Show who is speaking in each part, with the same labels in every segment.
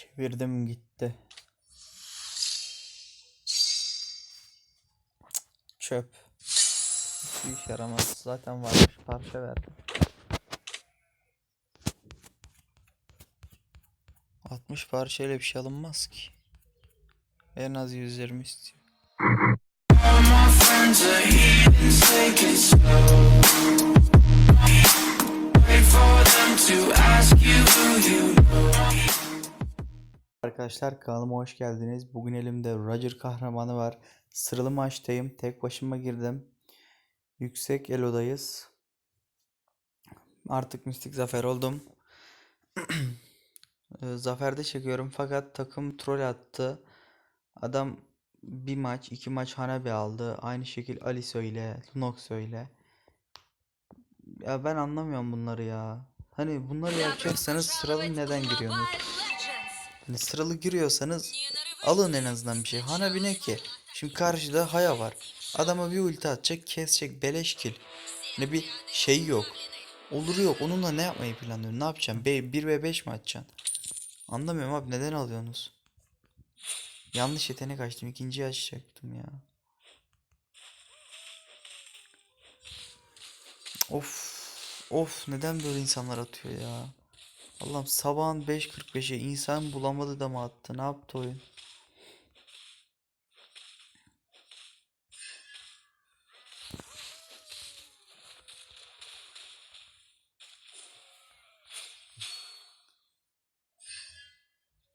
Speaker 1: Çevirdim gitti. Çöp. Hiçbir işe yaramaz. Zaten varmış parça verdim. 60 parçayla bir şey alınmaz ki. En az 120 istiyor. Arkadaşlar kanalıma hoş geldiniz. Bugün elimde Roger kahramanı var. Sıralı maçtayım. Tek başıma girdim. Yüksek elodayız. Artık mistik zafer oldum. Ee, Zaferde çekiyorum fakat takım troll attı. Adam bir maç, iki maç Hanabi aldı. Aynı şekil Alice öyle, Lunox öyle. Ya ben anlamıyorum bunları ya. Hani bunları yapacaksanız sıralı neden giriyorsunuz? Hani sıralı giriyorsanız alın en azından bir şey. Hanabi ne ki? Şimdi karşıda Haya var. Adama bir ulti atacak, kesecek, beleş kill. Ne bir şey yok. Olur yok. Onunla ne yapmayı planlıyorsun? Ne yapacaksın? Be 1 ve 5 mi atacaksın? Anlamıyorum abi neden alıyorsunuz? Yanlış yetenek açtım. İkinciyi açacaktım ya. Of. Of neden böyle insanlar atıyor ya? Allah'ım sabahın 5.45'e insan bulamadı da mı attı? Ne yaptı oyun?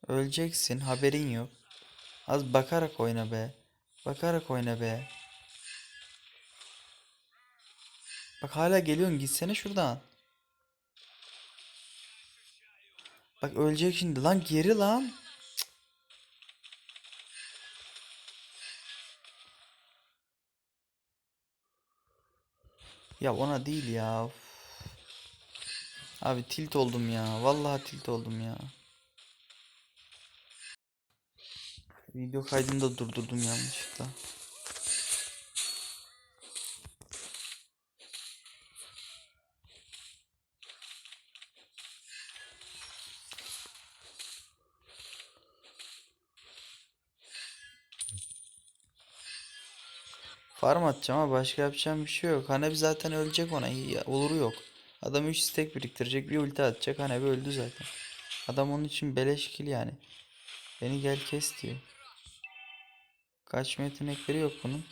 Speaker 1: Öleceksin haberin yok. Az bakarak oyna be. Bakarak oyna be. Bak hala geliyorsun gitsene şuradan. Bak ölecek şimdi lan geri lan. Ya ona değil ya. Abi tilt oldum ya. Vallahi tilt oldum ya. Video kaydını da durdurdum yanlışlıkla. Farm atacağım ama başka yapacağım bir şey yok. Hanebi zaten ölecek ona. İyi, oluru yok. Adam 3 stack biriktirecek. Bir ulti atacak. Hanebi öldü zaten. Adam onun için beleş kill yani. Beni gel kes diyor. Kaçma yetenekleri yok bunun.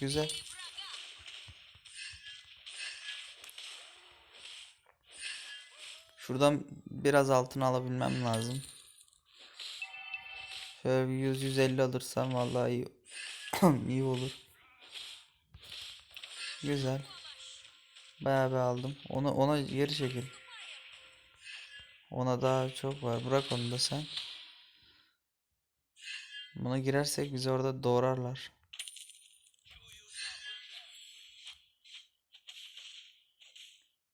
Speaker 1: Güzel. Şuradan biraz altın alabilmem lazım. Şöyle bir 100-150 alırsam vallahi iyi, iyi olur. Güzel. Bayağı bir aldım. Ona ona geri çekil. Ona daha çok var. Bırak onu da sen. Buna girersek bizi orada doğrarlar.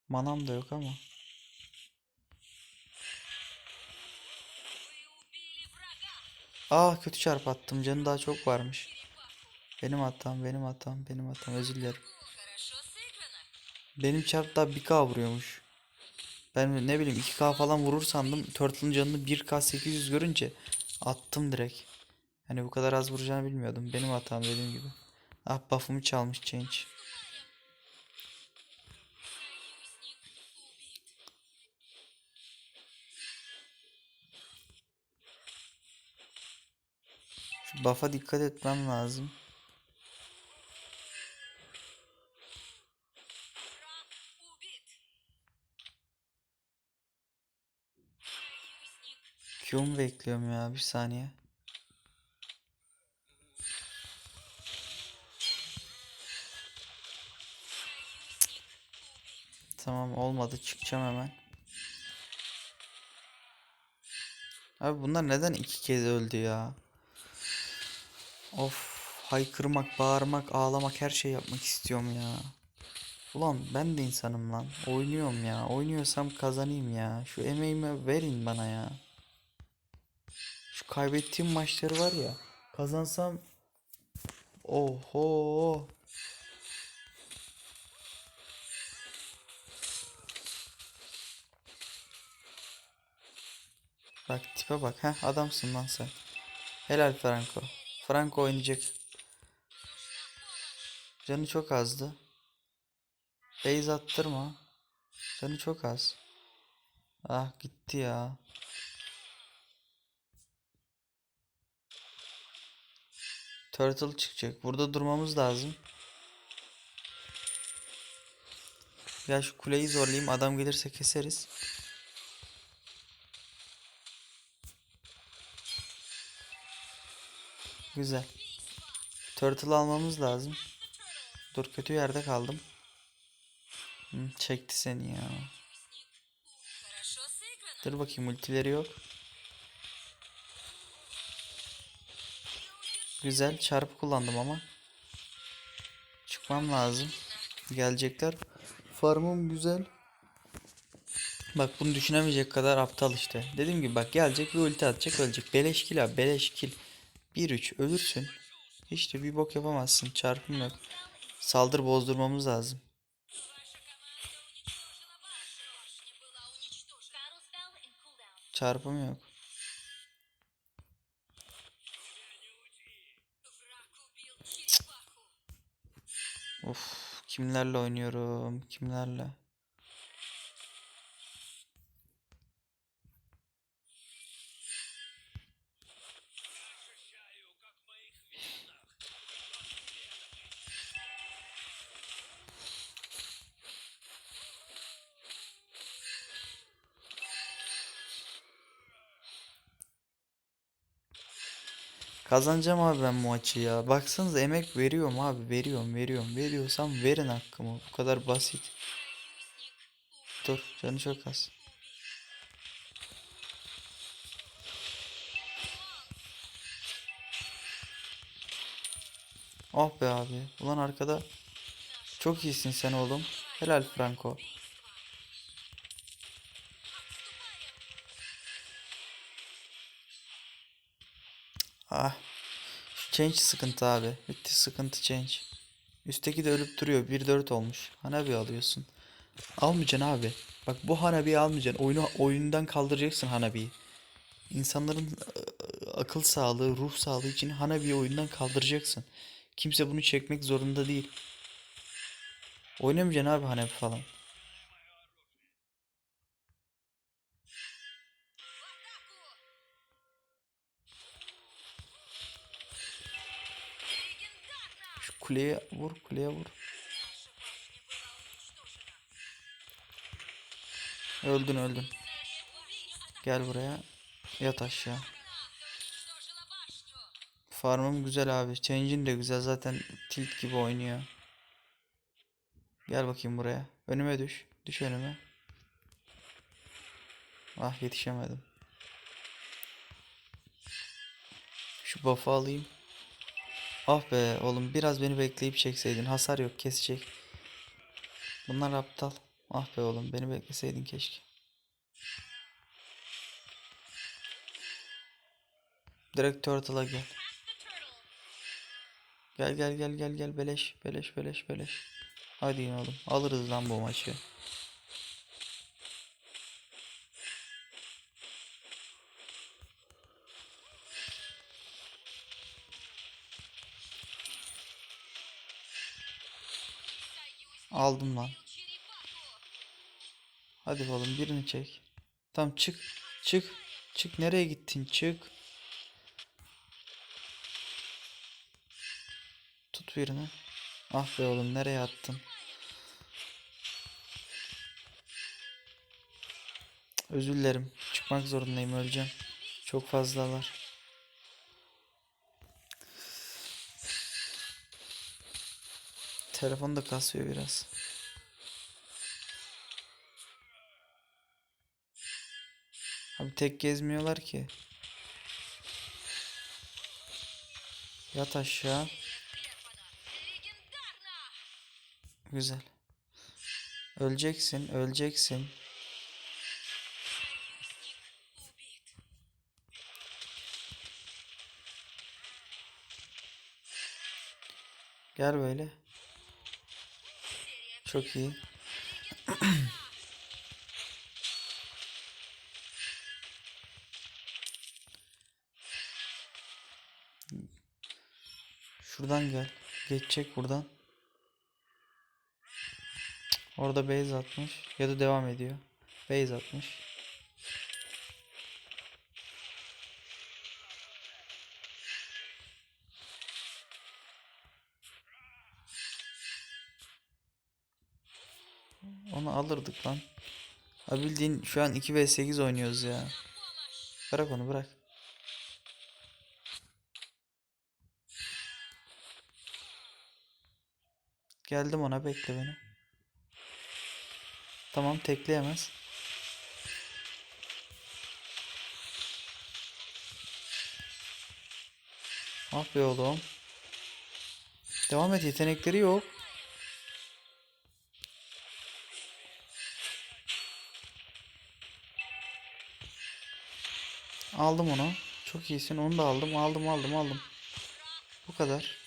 Speaker 1: Manam da yok ama. Ah kötü çarp attım. Canı daha çok varmış. Benim hatam, benim hatam, benim hatam. Özür dilerim. Benim çarp daha 1k vuruyormuş. Ben ne bileyim 2k falan vurur sandım. Turtle'ın canını 1k 800 görünce attım direkt. Hani bu kadar az vuracağını bilmiyordum. Benim hatam dediğim gibi. Ah buff'ımı çalmış change. Şu buff'a dikkat etmem lazım. Q'mu bekliyorum ya bir saniye. Tamam olmadı çıkacağım hemen. Abi bunlar neden iki kez öldü ya? Of haykırmak, bağırmak, ağlamak her şey yapmak istiyorum ya. Ulan ben de insanım lan. Oynuyorum ya. Oynuyorsam kazanayım ya. Şu emeğimi verin bana ya. Şu kaybettiğim maçları var ya. Kazansam Oho. Bak tipe bak. Heh adamsın lan sen. Helal Franco. Franco oynayacak. Canı çok azdı. Base attırma. Canı çok az. Ah gitti ya. Turtle çıkacak. Burada durmamız lazım. Ya şu kuleyi zorlayayım. Adam gelirse keseriz. Güzel. Turtle almamız lazım. Dur kötü yerde kaldım. Hı, çekti seni ya. Dur bakayım ultileri yok. Güzel çarpı kullandım ama. Çıkmam lazım. Gelecekler. Farmım güzel. Bak bunu düşünemeyecek kadar aptal işte. Dediğim gibi bak gelecek bir ulti atacak ölecek. Beleş kill abi beleş kill. 1-3 ölürsün. Hiç de bir bok yapamazsın. Çarpım yok. Saldır bozdurmamız lazım. Çarpım yok. Of kimlerle oynuyorum kimlerle. Kazanacağım abi ben maçı ya. Baksanıza emek veriyorum abi. Veriyorum, veriyorum. Veriyorsam verin hakkımı. Bu kadar basit. Dur, canı çok az. Oh be abi. Ulan arkada. Çok iyisin sen oğlum. Helal Franco. Ah. Change sıkıntı abi. Bitti sıkıntı change. Üstteki de ölüp duruyor. 1-4 olmuş. Hanabi alıyorsun. Almayacaksın abi. Bak bu Hanabi'yi almayacaksın. Oyunu oyundan kaldıracaksın Hanabi'yi. İnsanların ıı, akıl sağlığı, ruh sağlığı için Hanabi'yi oyundan kaldıracaksın. Kimse bunu çekmek zorunda değil. Oynamayacaksın abi Hanabi falan. kuleye vur kuleye vur. Öldün öldün. Gel buraya. Yat aşağı. Farmım güzel abi. Change'in de güzel. Zaten tilt gibi oynuyor. Gel bakayım buraya. Önüme düş. Düş önüme. Ah yetişemedim. Şu buff'ı alayım. Ah be oğlum biraz beni bekleyip çekseydin. Hasar yok kesecek. Bunlar aptal. Ah be oğlum beni bekleseydin keşke. Direkt Turtle'a gel. Gel gel gel gel gel beleş beleş beleş beleş. Hadi oğlum alırız lan bu maçı. Aldım lan. Hadi oğlum birini çek. Tam çık. Çık. Çık nereye gittin? Çık. Tut birini. Ah be oğlum nereye attın? Özür dilerim. Çıkmak zorundayım öleceğim. Çok fazlalar. Telefon da kasıyor biraz. Abi tek gezmiyorlar ki. Yat aşağı. Güzel. Öleceksin, öleceksin. Gel böyle. Çok iyi. Şuradan gel. Geçecek buradan. Orada base atmış. Ya da devam ediyor. Base atmış. Alırdık lan. Ha bildiğin şu an 2 vs 8 oynuyoruz ya. Bırak onu bırak. Geldim ona bekle beni. Tamam tekleyemez. Ah be oğlum. Devam et yetenekleri yok. Aldım onu. Çok iyisin. Onu da aldım. Aldım aldım aldım. Bu kadar.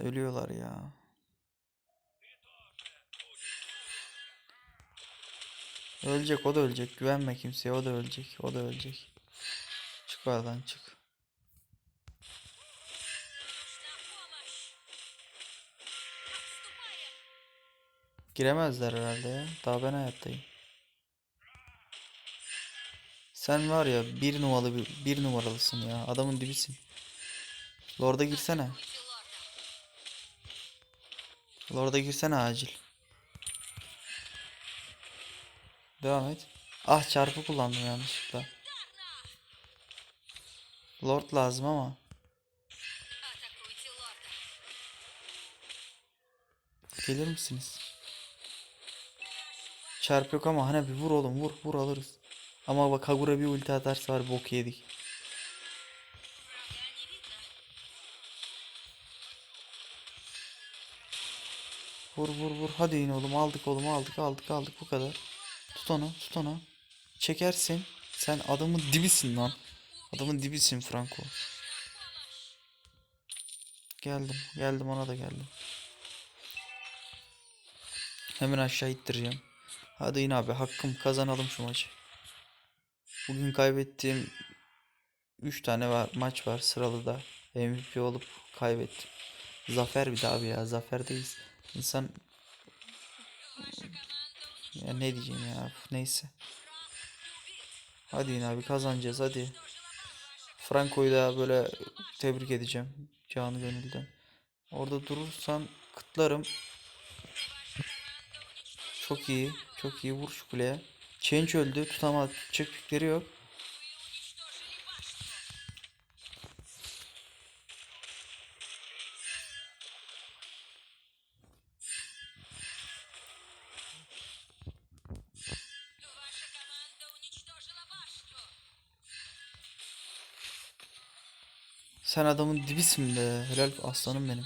Speaker 1: Ölüyorlar ya. Ölecek o da ölecek. Güvenme kimseye o da ölecek. O da ölecek. Çık oradan çık. Giremezler herhalde ya. Daha ben hayattayım. Sen var ya bir numaralı bir, bir numaralısın ya. Adamın dibisin. Lord'a girsene. Lord'a girsene acil. Devam et. Ah çarpı kullandım yanlışlıkla. Lord lazım ama. Gelir misiniz? Çarp yok ama hani bir vur oğlum vur vur alırız. Ama bak Kagura bir ulti atarsa var bok yedik. Vur vur vur hadi yine oğlum aldık oğlum aldık aldık aldık bu kadar. Tut onu tut onu. Çekersin. Sen adamın dibisin lan. Adamın dibisin Franco. Geldim geldim ona da geldim. Hemen aşağı ittireceğim. Hadi in abi hakkım kazanalım şu maçı. Bugün kaybettiğim 3 tane var, maç var sıralı da. MVP olup kaybettim. Zafer bir daha abi ya zaferdeyiz. İnsan ya ne diyeceğim ya neyse. Hadi yine abi kazanacağız hadi. Franco'yu da böyle tebrik edeceğim. Canı gönülden. Orada durursan kıtlarım. Çok iyi. Çok iyi vur kuleye. Change öldü. Tutamaz. Çık yükleri yok. Sen adamın dibisin be. Helal aslanım benim.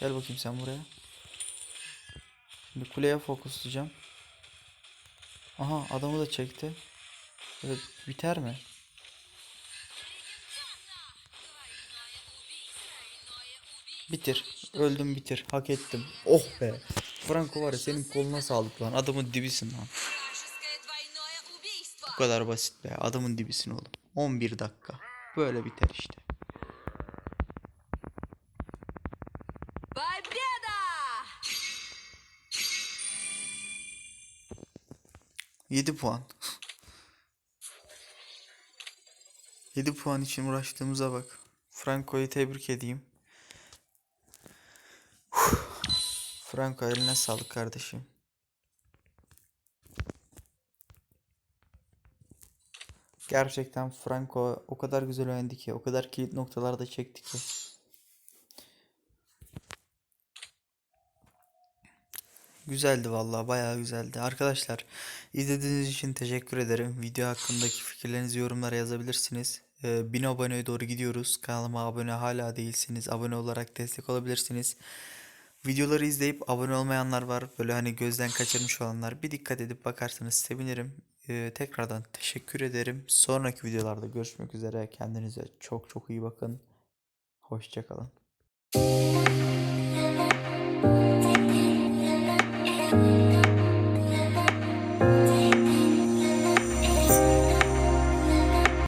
Speaker 1: Gel bakayım sen buraya. Şimdi kuleye fokuslayacağım. Aha adamı da çekti. Böyle biter mi? Bitir. Öldüm bitir. Hak ettim. Oh be. Franco var ya senin koluna sağlık lan. Adamın dibisin lan. Bu kadar basit be. Adamın dibisin oğlum. 11 dakika. Böyle biter işte. 7 puan. 7 puan için uğraştığımıza bak. Franco'yu tebrik edeyim. Franco eline sağlık kardeşim. Gerçekten Franco o kadar güzel oynadı ki, o kadar kilit noktalarda çekti ki. Güzeldi vallahi bayağı güzeldi. Arkadaşlar izlediğiniz için teşekkür ederim. Video hakkındaki fikirlerinizi yorumlara yazabilirsiniz. Ee, 1000 aboneye doğru gidiyoruz. Kanalıma abone hala değilsiniz. Abone olarak destek olabilirsiniz. Videoları izleyip abone olmayanlar var. Böyle hani gözden kaçırmış olanlar. Bir dikkat edip bakarsanız sevinirim. Ee, tekrardan teşekkür ederim. Sonraki videolarda görüşmek üzere. Kendinize çok çok iyi bakın. Hoşçakalın.